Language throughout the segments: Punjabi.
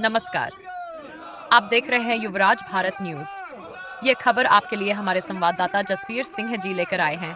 नमस्कार आप देख रहे हैं युवराज भारत न्यूज ये खबर आपके लिए हमारे संवाददाता जसवीर सिंह जी लेकर आए हैं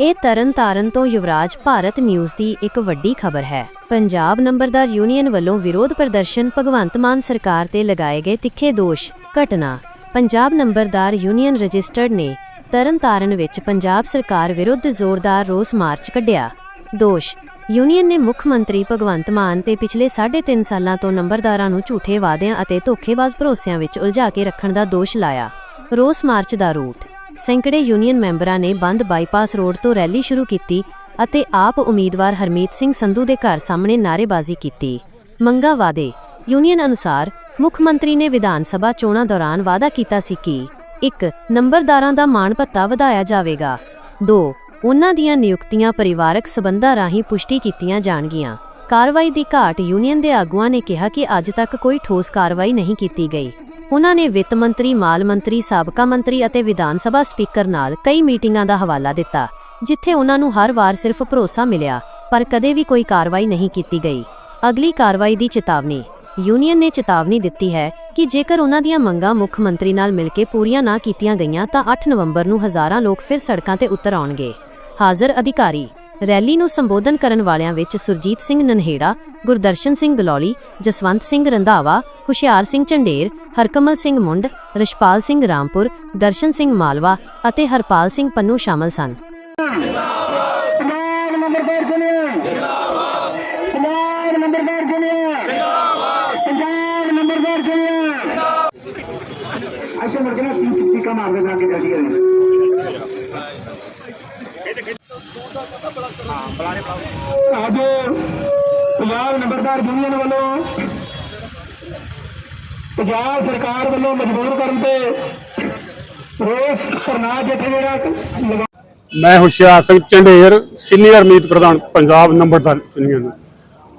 ਇਹ ਤਰਨਤਾਰਨ ਤੋਂ ਯੁਵਰਾਜ ਭਾਰਤ ਨਿਊਜ਼ ਦੀ ਇੱਕ ਵੱਡੀ ਖਬਰ ਹੈ ਪੰਜਾਬ ਨੰਬਰਦਾਰ ਯੂਨੀਅਨ ਵੱਲੋਂ ਵਿਰੋਧ ਪ੍ਰਦਰਸ਼ਨ ਭਗਵੰਤ ਮਾਨ ਸਰਕਾਰ ਤੇ ਲਗਾਏ ਗਏ ਤਿੱਖੇ ਦੋਸ਼ ਘਟਨਾ ਪੰਜਾਬ ਨੰਬਰਦਾਰ ਯੂਨੀਅਨ ਰਜਿਸਟਰਡ ਨੇ ਤਰਨਤਾਰਨ ਵਿੱਚ ਪੰਜਾਬ ਸਰਕਾਰ ਵਿਰੁੱਧ ਜ਼ੋਰਦਾਰ ਰੋਸ ਮਾਰਚ ਕੱਢਿਆ ਦੋਸ਼ ਯੂਨੀਅਨ ਨੇ ਮੁੱਖ ਮੰਤਰੀ ਭਗਵੰਤ ਮਾਨ ਤੇ ਪਿਛਲੇ 3.5 ਸਾਲਾਂ ਤੋਂ ਨੰਬਰਦਾਰਾਂ ਨੂੰ ਝੂਠੇ ਵਾਅਦਿਆਂ ਅਤੇ ਧੋਖੇਬਾਜ਼ ਭਰੋਸਿਆਂ ਵਿੱਚ ਉਲਝਾ ਕੇ ਰੱਖਣ ਦਾ ਦੋਸ਼ ਲਾਇਆ। ਰੋਸ ਮਾਰਚ ਦਾ ਰੂਟ। ਸੈਂਕੜੇ ਯੂਨੀਅਨ ਮੈਂਬਰਾਂ ਨੇ ਬੰਦ ਬਾਈਪਾਸ ਰੋਡ ਤੋਂ ਰੈਲੀ ਸ਼ੁਰੂ ਕੀਤੀ ਅਤੇ ਆਪ ਉਮੀਦਵਾਰ ਹਰਮੀਤ ਸਿੰਘ ਸੰਧੂ ਦੇ ਘਰ ਸਾਹਮਣੇ ਨਾਅਰੇਬਾਜ਼ੀ ਕੀਤੀ। ਮੰਗਾ ਵਾਦੇ ਯੂਨੀਅਨ ਅਨੁਸਾਰ ਮੁੱਖ ਮੰਤਰੀ ਨੇ ਵਿਧਾਨ ਸਭਾ ਚੋਣਾਂ ਦੌਰਾਨ ਵਾਅਦਾ ਕੀਤਾ ਸੀ ਕਿ 1 ਨੰਬਰਦਾਰਾਂ ਦਾ ਮਾਣ ਭੱਤਾ ਵਧਾਇਆ ਜਾਵੇਗਾ। 2 ਉਹਨਾਂ ਦੀਆਂ ਨਿਯੁਕਤੀਆਂ ਪਰਿਵਾਰਕ ਸਬੰਧਾਂ ਰਾਹੀਂ ਪੁਸ਼ਟੀ ਕੀਤੀਆਂ ਜਾਣਗੀਆਂ। ਕਾਰਵਾਈ ਦੀ ਘਾਟ ਯੂਨੀਅਨ ਦੇ ਆਗੂਆਂ ਨੇ ਕਿਹਾ ਕਿ ਅੱਜ ਤੱਕ ਕੋਈ ਠੋਸ ਕਾਰਵਾਈ ਨਹੀਂ ਕੀਤੀ ਗਈ। ਉਹਨਾਂ ਨੇ ਵਿੱਤ ਮੰਤਰੀ, ਮਾਲ ਮੰਤਰੀ, ਸਾਬਕਾ ਮੰਤਰੀ ਅਤੇ ਵਿਧਾਨ ਸਭਾ ਸਪੀਕਰ ਨਾਲ ਕਈ ਮੀਟਿੰਗਾਂ ਦਾ ਹਵਾਲਾ ਦਿੱਤਾ, ਜਿੱਥੇ ਉਹਨਾਂ ਨੂੰ ਹਰ ਵਾਰ ਸਿਰਫ ਭਰੋਸਾ ਮਿਲਿਆ, ਪਰ ਕਦੇ ਵੀ ਕੋਈ ਕਾਰਵਾਈ ਨਹੀਂ ਕੀਤੀ ਗਈ। ਅਗਲੀ ਕਾਰਵਾਈ ਦੀ ਚੇਤਾਵਨੀ। ਯੂਨੀਅਨ ਨੇ ਚੇਤਾਵਨੀ ਦਿੱਤੀ ਹੈ ਕਿ ਜੇਕਰ ਉਹਨਾਂ ਦੀਆਂ ਮੰਗਾਂ ਮੁੱਖ ਮੰਤਰੀ ਨਾਲ ਮਿਲ ਕੇ ਪੂਰੀਆਂ ਨਾ ਕੀਤੀਆਂ ਗਈਆਂ ਤਾਂ 8 ਨਵੰਬਰ ਨੂੰ ਹਜ਼ਾਰਾਂ ਲੋਕ ਫਿਰ ਸੜਕਾਂ ਤੇ ਉਤਰ ਆਉਣਗੇ। ਹਾਜ਼ਰ ਅਧਿਕਾਰੀ। ਰੈਲੀ ਨੂੰ ਸੰਬੋਧਨ ਕਰਨ ਵਾਲਿਆਂ ਵਿੱਚ ਸੁਰਜੀਤ ਸਿੰਘ ਨਨਹੇੜਾ ਗੁਰਦਰਸ਼ਨ ਸਿੰਘ ਗਲੌਲੀ ਜਸਵੰਤ ਸਿੰਘ ਰੰਧਾਵਾ ਹੁਸ਼ਿਆਰ ਸਿੰਘ ਝੰਡੇਰ ਹਰਕਮਲ ਸਿੰਘ ਮੁੰਡ ਰਿਸ਼ਪਾਲ ਸਿੰਘ ਰਾਮਪੁਰ ਦਰਸ਼ਨ ਸਿੰਘ ਮਾਲਵਾ ਅਤੇ ਹਰਪਾਲ ਸਿੰਘ ਪੰਨੂ ਸ਼ਾਮਲ ਸਨ। ਪੰਜਾਬ ਨੰਬਰਦਾਰ ਜੁਨੀਅਰ ਜਿੰਦਾਬਾਦ ਪੰਜਾਬ ਨੰਬਰਦਾਰ ਜੁਨੀਅਰ ਜਿੰਦਾਬਾਦ ਪੰਜਾਬ ਨੰਬਰਦਾਰ ਜੁਨੀਅਰ ਅੱਛਾ ਮੁੜ ਕੇ ਨਾ ਟੀ ਟੀ ਕਾ ਮਾਰਦੇ ਜਾ ਕੇ ਜਾਜੀ ਅੱਜ ਪੰਜਾਬ ਨੰਬਰਦਾਰ ਯੂਨੀਅਨ ਵੱਲੋਂ ਪੰਜਾਬ ਸਰਕਾਰ ਵੱਲੋਂ ਮਜਬੂਰ ਕਰਨ ਤੇ ਰੋਸ ਧਰਨਾ ਜਿੱਥੇ ਜਿਹੜਾ ਮੈਂ ਹੁਸ਼ਿਆਰ ਸਿੰਘ ਚੰਡੇਰ, ਸੀਨੀਅਰ ਮੀਤ ਪ੍ਰਧਾਨ ਪੰਜਾਬ ਨੰਬਰਦਾਰ ਯੂਨੀਅਨ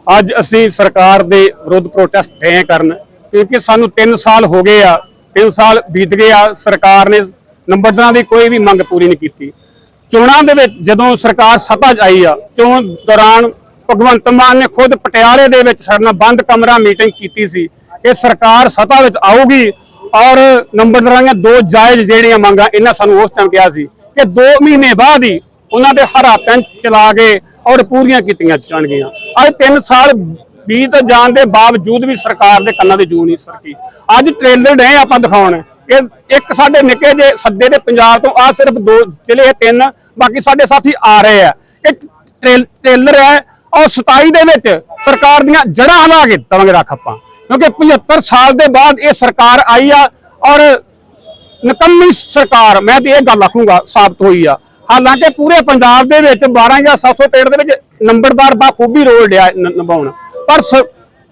ਅੱਜ ਅਸੀਂ ਸਰਕਾਰ ਦੇ ਵਿਰੁੱਧ ਪ੍ਰੋਟੈਸਟ ਦੇ ਕਰਨ, ਕਿਉਂਕਿ ਸਾਨੂੰ 3 ਸਾਲ ਹੋ ਗਏ ਆ 3 ਸਾਲ ਬੀਤ ਗਏ ਆ, ਸਰਕਾਰ ਨੇ ਨੰਬਰਦਾਰਾਂ ਦੀ ਕੋਈ ਵੀ ਮੰਗ ਪੂਰੀ ਨਹੀਂ ਕੀਤੀ। ਚੋਣਾਂ ਦੇ ਵਿੱਚ ਜਦੋਂ ਸਰਕਾਰ ਸੱਤਾ 'ਚ ਆਈ ਆ, ਚੋਣ ਦੌਰਾਨ ਭਗਵੰਤ ਮਾਨ ਨੇ ਖੁਦ ਪਟਿਆਲੇ ਦੇ ਵਿੱਚ ਸਾਡੇ ਨਾਲ ਬੰਦ ਕਮਰਾ ਮੀਟਿੰਗ ਕੀਤੀ ਸੀ। ਇਹ ਸਰਕਾਰ ਸੱਤਾ ਵਿੱਚ ਆਊਗੀ ਔਰ ਨੰਬਰਦਾਰਾਂ ਦੀਆਂ ਦੋ ਜਾਇਜ਼ ਜਿਹੜੀਆਂ ਮੰਗਾਂ ਇਹਨਾਂ ਸਾਨੂੰ ਉਸ ਟਾਈਮ ਕਿਹਾ ਸੀ ਕਿ 2 ਮਹੀਨੇ ਬਾਅਦ ਹੀ ਉਹਨਾਂ ਦੇ ਹਰਾ ਪੈਨ ਚਲਾ ਕੇ ਔਰ ਪੂਰੀਆਂ ਕੀਤੀਆਂ ਜਾਣਗੀਆਂ। ਅੱਜ 3 ਸਾਲ ਬੀਤ ਜਾਣ ਦੇ ਬਾਵਜੂਦ ਵੀ ਸਰਕਾਰ ਦੇ ਕੰਨਾਂ ਦੇ ਜੂ ਨਹੀਂ ਸਰਕੀ। ਅੱਜ ਟ੍ਰੇਲਰ ਡੇ ਆਪਾਂ ਦਿਖਾਉਣ। ਇਹ ਇੱਕ ਸਾਡੇ ਨਿੱਕੇ ਜੇ ਸੱਦੇ ਦੇ ਪੰਜਾਬ ਤੋਂ ਆ ਸਿਰਫ ਦੋ ਜ਼ਿਲ੍ਹੇ ਤਿੰਨ, ਬਾਕੀ ਸਾਡੇ ਸਾਥੀ ਆ ਰਹੇ ਆ। ਇਹ ਟ੍ਰੇਲ- ਟ੍ਰੇਲਰ ਹੈ, ਔਰ 27 ਦੇ ਵਿੱਚ ਸਰਕਾਰ ਦੀਆਂ ਜੜ੍ਹਾਂ ਹਲਾ ਕੇ ਦਵਾਂਗੇ ਰੱਖ ਆਪਾਂ। ਕਿਉਂਕਿ 75 ਸਾਲ ਦੇ ਬਾਅਦ ਇਹ ਸਰਕਾਰ ਆਈ ਆ, ਔਰ ਨਕੰਮੀ ਸਰਕਾਰ, ਮੈਂ ਤੇ ਇਹ ਗੱਲ ਆਖੂੰਗਾ, ਸਾਬਤ ਹੋਈ ਆ। ਹਾਲਾਂਕਿ ਪੂਰੇ ਪੰਜਾਬ ਦੇ ਵਿੱਚ 12 ਜਾਂ 700 ਪੇੜ ਦੇ ਵਿੱਚ ਨੰਬਰਦਾਰ ਬਾਖੂਬੀ ਰੋਲ ਡਿਆ ਨਿਭਾਉਣ। ਪਰ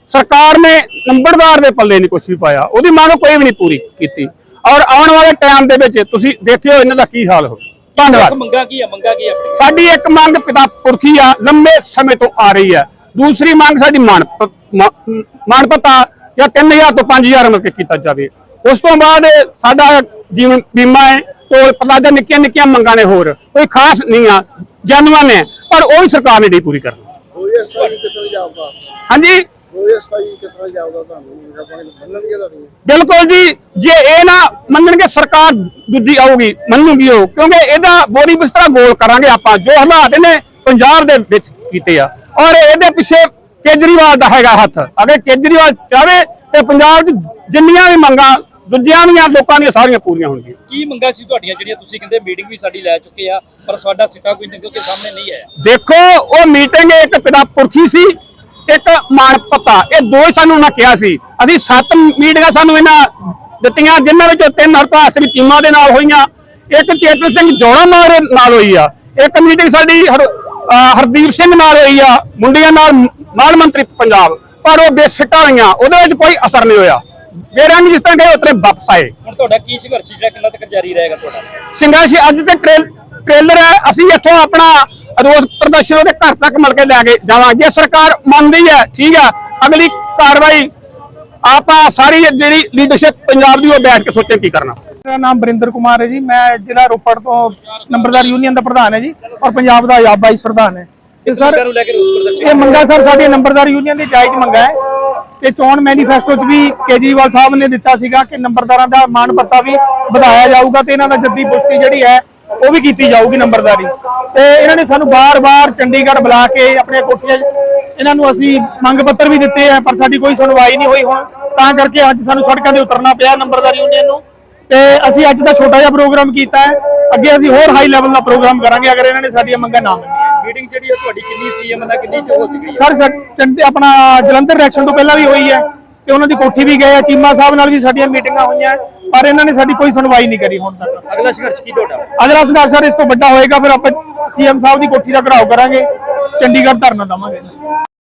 ਸਰਕਾਰ ਨੇ ਨੰਬਰਦਾਰ ਦੇ ਪੱਲੇ ਨਹੀਂ ਕੁਝ ਵੀ ਪਾਇਆ। ਉਹਦੀ ਮੰਗ ਕੋਈ ਵੀ ਨਹੀਂ ਪੂਰੀ ਕੀਤੀ। ਔਰ ਆਉਣ ਵਾਲੇ ਟਾਈਮ ਦੇ ਵਿੱਚ ਤੁਸੀਂ ਦੇਖਿਓ ਇਹਨਾਂ ਦਾ ਕੀ ਹਾਲ ਹੋ ਧੰਨਵਾਦ। ਮੰਗਾ ਕੀ ਆ ਮੰਗਾ ਕੀ ਆ? ਸਾਡੀ ਇੱਕ ਮੰਗ ਪਿਤਾ ਪੁਰਖੀ ਆ ਲੰਮੇ ਸਮੇਂ ਤੋਂ ਆ ਰਹੀ ਹੈ ਦੂਸਰੀ ਮੰਗ ਸਾਡੀ ਮਾਣ ਮਾਨਪਤਾ ਜਾਂ 3000 ਤੋਂ 5000 ਮਿਲ ਕੇ ਕੀਤਾ ਜਾਵੇ। ਉਸ ਤੋਂ ਬਾਅਦ ਸਾਡਾ ਜੀਵਨ ਬੀਮਾ ਹੈ ਟੋਲ ਪਲਾਜ਼ਾ ਨਿੱਕੀਆਂ ਨਿੱਕੀਆਂ ਮੰਗਾਂ ਨੇ ਹੋਰ ਕੋਈ ਖਾਸ ਨਹੀਂ ਆ ਜਨਮਨ ਹੈ ਪਰ ਉਹ ਵੀ ਸਰਕਾਰ ਨੇ ਨਹੀਂ ਪੂਰੀ ਕਰਨੀ ਹਾਂਜੀ? ਹੋਏ ਸਤਾਈ ਕਿਤਨਾ ਜਾਊਗਾ ਤੁਹਾਨੂੰ? ਆਪਾਂ ਨੇ ਮੰਨਣਗੇ ਤੁਹਾਨੂੰ ਬਿਲਕੁਲ ਜੀ ਜੇ ਇਹ ਨਾ ਮੰਨਣਗੇ ਸਰਕਾਰ ਦੂਜੀ ਆਊਗੀ ਮੰਨੂਗੀ ਉਹ ਕਿਉਂਕਿ ਇਹਦਾ ਬੋਰੀ ਬਿਸਤਰਾ ਗੋਲ ਕਰਾਂਗੇ ਆਪਾਂ ਜੋ ਹਾਲਾਤ ਨੇ ਪੰਜਾਬ ਦੇ ਵਿੱਚ ਕੀਤੇ ਆ। ਔਰ ਇਹਦੇ ਪਿੱਛੇ ਕੇਜਰੀਵਾਲ ਦਾ ਹੈਗਾ ਹੱਥ। ਅਗਰ ਕੇਜਰੀਵਾਲ ਚਾਵੇ ਤੇ ਪੰਜਾਬ 'ਚ ਜਿੰਨੀਆਂ ਵੀ ਮੰਗਾਂ ਦੂਜਿਆਂ ਦੀਆਂ ਲੋਕਾਂ ਦੀਆਂ ਸਾਰੀਆਂ ਪੂਰੀਆਂ ਹੋਣਗੀਆਂ। ਕੀ ਮੰਗਾ ਸੀ ਤੁਹਾਡੀਆਂ ਜਿਹੜੀਆਂ ਤੁਸੀਂ ਕਹਿੰਦੇ ਮੀਟਿੰਗ ਵੀ ਸਾਡੀ ਲੈ ਚੁੱਕੇ ਆ ਪਰ ਸਾਡਾ ਸਿੱਟਾ ਕੋਈ ਨਿਕਲ ਕੇ ਸਾਹਮਣੇ ਨਹੀਂ ਆਇਆ? ਦੇਖੋ ਉਹ ਮੀਟਿੰਗ ਇੱਕ ਪਿਤਾ ਪੁਰਖੀ ਸੀ ਇੱਕ ਮਾਨਪਤਾ ਇਹ ਦੋ ਸਾਨੂੰ ਉਹਨਾਂ ਕਿਹਾ ਸੀ। ਅਸੀਂ ਸੱਤ ਮੀਟਿੰਗਾਂ ਸਾਨੂੰ ਇਹਨਾਂ ਦਿੱਤੀਆਂ ਜਿਨ੍ਹਾਂ ਵਿੱਚੋਂ ਤਿੰਨ ਹਰਪਾਲ ਸਿੰਘ ਚੀਮਾ ਦੇ ਨਾਲ ਹੋਈਆਂ। ਇੱਕ ਚੇਤਨ ਸਿੰਘ ਜੋੜਾ ਨਾਲ ਨਾਲ ਹੋਈ ਆ। ਇੱਕ ਮੀਟਿੰਗ ਸਾਡੀ ਹਰਦੀਪ ਸਿੰਘ ਨਾਲ ਹੋਈ ਆ। ਮੁੰਡਿਆਂ ਨਾਲ ਮਾਲ ਮੰਤਰੀ ਪੰਜਾਬ। ਪਰ ਉਹ ਬੇਸਿੱਟਾ ਹੋਈਆਂ। ਉਹਦੇ ਵਿੱਚ ਕੋਈ ਅਸਰ ਨਹੀਂ ਹੋਇਆ। ਬੇਰੰਗ ਜਿਸ ਤਰ੍ਹਾਂ ਗਏ ਉਤਰੇ ਵਾਪਸ ਆਏ। ਹੁਣ ਤੁਹਾਡਾ ਕੀ ਸੰਘਰਸ਼ ਜਿਹੜਾ ਕਿੰਨਾ ਤੱਕ ਜਾਰੀ ਰਹੇਗਾ ਤੁਹਾਡਾ? ਸੰਘਰਸ਼ ਅੱਜ ਤੇ ਟ੍ਰੇਲਰ ਹੈ ਅਸੀਂ ਇੱਥੋਂ ਆਪਣਾ ਰੋਸ ਪ੍ਰਦਰਸ਼ਨ ਉਹਦੇ ਘਰ ਤੱਕ ਮਿਲ ਕੇ ਲੈ ਕੇ ਜਾਵਾਂਗੇ। ਸਰਕਾਰ ਮੰਨਦੀ ਹੈ ਠੀਕ ਹੈ ਅਗਲੀ ਕਾਰਵਾਈ ਆਪਾਂ ਸਾਰੀ ਜਿਹੜੀ ਲੀਡਰਸ਼ਿਪ ਪੰਜਾਬ ਦੀ ਉਹ ਬੈਠ ਕੇ ਸੋਚਾਂ ਕੀ ਕਰਨਾ। ਮੇਰਾ ਨਾਮ ਬਰਿੰਦਰ ਕੁਮਾਰ ਹੈ ਜੀ ਮੈਂ ਜ਼ਿਲ੍ਹਾ ਰੋਪੜ ਤੋਂ ਨੰਬਰਦਾਰ ਯੂਨੀਅਨ ਦਾ ਪ੍ਰਧਾਨ ਹੈ ਜੀ ਔਰ ਪੰਜਾਬ ਦਾ ਆਯਾਬ ਵਾਈਸ ਪ੍ਰਧਾਨ ਹੈ। ਇਹ ਸਰ ਇਹ ਮੰਗਾ ਸਰ ਸਾਡੀ ਨੰਬਰਦਾਰ ਯੂਨੀਅਨ ਦੀ ਜਾਇਜ਼ ਮੰਗਾ ਹੈ। ਤੇ ਚੋਣ ਮੈਨੀਫੈਸਟੋ 'ਚ ਵੀ ਕੇਜਰੀਵਾਲ ਸਾਹਿਬ ਨੇ ਦਿੱਤਾ ਸੀਗਾ ਕਿ ਨੰਬਰਦਾਰਾਂ ਦਾ ਮਾਣ ਪੱਤਾ ਵੀ ਵਧਾਇਆ ਜਾਊਗਾ ਤੇ ਇਹਨਾਂ ਦਾ ਜੱਦੀ ਪੁਸ਼ਤੀ ਜਿਹੜੀ ਹੈ ਉਹ ਵੀ ਕੀਤੀ ਜਾਊਗੀ ਨੰਬਰਦਾਰੀ। ਤੇ ਇਹਨਾਂ ਨੇ ਸਾਨੂੰ ਬਾਰ-ਬਾਰ ਚੰਡੀਗੜ੍ਹ ਬੁਲਾ ਕੇ ਆਪਣੇ ਕੋਠੀਆਂ ਇਹਨਾਂ ਨੂੰ ਅਸੀਂ ਮੰਗ ਪੱਤਰ ਵੀ ਦਿੱਤੇ ਆ ਪਰ ਸਾਡੀ ਕੋਈ ਸੁਣਵਾਈ ਨਹੀਂ ਹੋਈ ਹੁਣ। ਤਾਂ ਕਰਕੇ ਅੱਜ ਸਾਨੂੰ ਸੜਕਾਂ ਤੇ ਉਤਰਨਾ ਪਿਆ ਨੰਬਰਦਾਰ ਯੂਨੀਅਨ ਨੂੰ। ਤੇ ਅਸੀਂ ਅੱਜ ਦਾ ਛੋਟਾ ਜਿਹਾ ਪ੍ਰੋਗਰਾਮ ਕੀਤਾ ਹੈ। ਅੱਗੇ ਅਸੀਂ ਹੋਰ ਹਾਈ ਲੈਵਲ ਦਾ ਪ੍ਰੋਗਰਾਮ ਕਰਾਂਗੇ ਅਗਰ ਇਹਨਾਂ ਨੇ ਸਾਡੀਆਂ ਮੰਗਾਂ ਨਾ ਮੰਨੀਆਂ। ਮੀਟਿੰਗ ਜਿਹੜੀ ਹੈ ਤੁਹਾਡੀ ਕਿੰਨੀ ਸੀਐਮ ਨਾਲ ਕਿੰਨੀ ਚ ਹੋ ਚੁੱਕੀ ਸਰ ਚੰਡ- ਆਪਣਾ ਜਲੰਧਰ ਇਲੈਕਸ਼ਨ ਤੋਂ ਪਹਿਲਾਂ ਵੀ ਹੋਈ ਹੈ। ਤੇ ਉਹਨਾਂ ਦੀ ਕੋਠੀ ਵੀ ਗਏ ਆ। ਚੀਮਾ ਸਾਹਿਬ ਨਾਲ ਵੀ ਸਾਡੀਆਂ ਮੀਟਿੰਗਾਂ ਹੋਈਆਂ। ਪਰ ਇਹਨਾਂ ਨੇ ਸਾਡੀ ਕੋਈ ਸੁਣਵਾਈ ਨਹੀਂ ਕਰੀ ਹੁਣ ਤੱਕ। ਅਗਲਾ ਸੰਘਰਸ਼ ਕੀ ਤੁਹਾਡਾ? ਅਗਲਾ ਸੰਘਰਸ਼ ਸਰ ਇਸ ਤੋਂ ਵੱਡਾ ਹੋਏਗਾ ਫਿਰ ਆਪਾਂ ਸੀਐਮ ਸਾਹਿਬ ਦੀ ਕੋਠੀ ਦਾ ਘਰਾਓ ਕਰਾਂਗੇ ਚੰਡੀਗੜ੍ਹ ਧਰਨਾ ਦੇਵਾਂਗੇ।